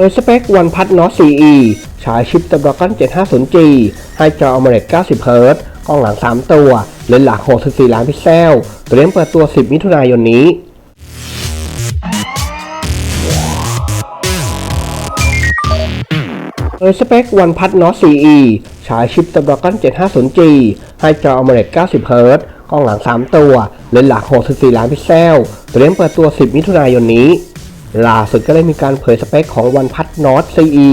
โดยสเปค OnePlus Nord CE ใช้ชิป Snapdragon 750G ให้จอ AMOLED 90 Hz กล้องหลัง 3 ตัว เลนส์หลัก 64 ล้านพิกเซล เตรียมเปิดตัว 10 มิถุนายนนี้โดยสเปค OnePlus Nord CE ใช้ชิป Snapdragon 750G ให้จอ AMOLED 90 Hz กล้องหลัง 3 ตัว เลนส์หลัก 64 ล้านพิกเซล เตรียมเปิดตัว 10 มิถุนายนนี้ ล่าสุดก็ได้มีการเผยสเปคของ OnePlus Nord CE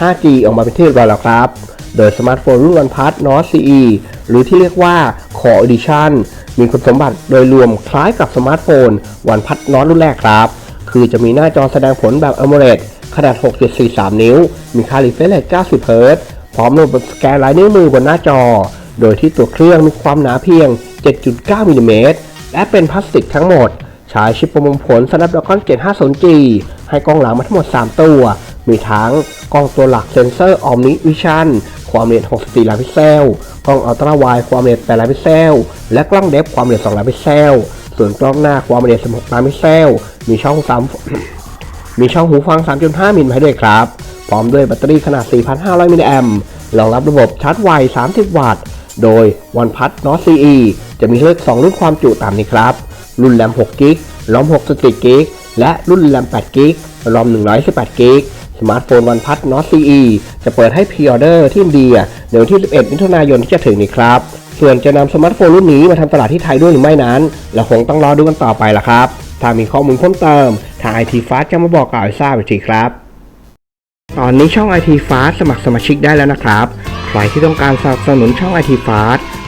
5G ออกมาเป็นที่เรียบร้อยแล้วครับ โดยสมาร์ทโฟนรุ่น OnePlus Nord CE หรือที่เรียกว่า Core Edition มีคุณสมบัติโดยรวมคล้ายกับสมาร์ทโฟน OnePlus Nord รุ่นแรกครับ คือจะมีหน้าจอแสดงผลแบบ AMOLED ขนาด 6.43 นิ้ว มีค่า refresh rate 90 Hz พร้อมระบบสแกนลายนิ้วมือบนหน้าจอ โดยที่ตัวเครื่องมีความหนาเพียง 7.9มิลลิเมตรและเป็นพลาสติกทั้งหมด ใช้ชิปประมวลผล Snapdragon 750G ให้กล้องหลังมาทั้งหมด 3 ตัว มีทั้งกล้องตัวหลักเซนเซอร์ Omni Vision ความละเอียด 64 ล้านพิกเซล กล้องอัลตร้าไวด์ความละเอียด 8 ล้านพิกเซล และกล้องเดฟความละเอียด 2 ล้านพิกเซล ส่วนกล้องหน้าความละเอียด 16 ล้านพิกเซล มีช่อง 3 มีช่องหูฟัง 3.5 มิลให้ด้วยครับ พร้อมด้วยแบตเตอรี่ขนาด 4,500 มิลลิแอมป์รองรับระบบชาร์จไว 30 วัตต์ โดย OnePlus Nord CE จะมีเลือก 2 รุ่นความจุตามนี้ครับ รุ่นแรม6กิกรอม64กิกและรุ่นแรม8กิกรอม118กิกสมาร์ทโฟน OnePlus Nord CE จะเปิดให้พรีออเดอร์ที่อินเดียในวันที่ 11 มิถุนายนที่จะถึงนี้ครับ ส่วนจะนำสมาร์ทโฟนรุ่นนี้มาทำตลาดที่ไทยด้วยหรือไม่นั้น เราคงต้องรอดูกันต่อไปละครับ ถ้ามีข้อมูลเพิ่มเติม ทาง IT Fast จะมาบอกกล่าวให้ทราบอีกทีครับ ตอนนี้ช่อง IT Fast สมัครสมาชิกได้แล้วนะครับ ใครที่ต้องการสนับสนุนช่อง IT Fast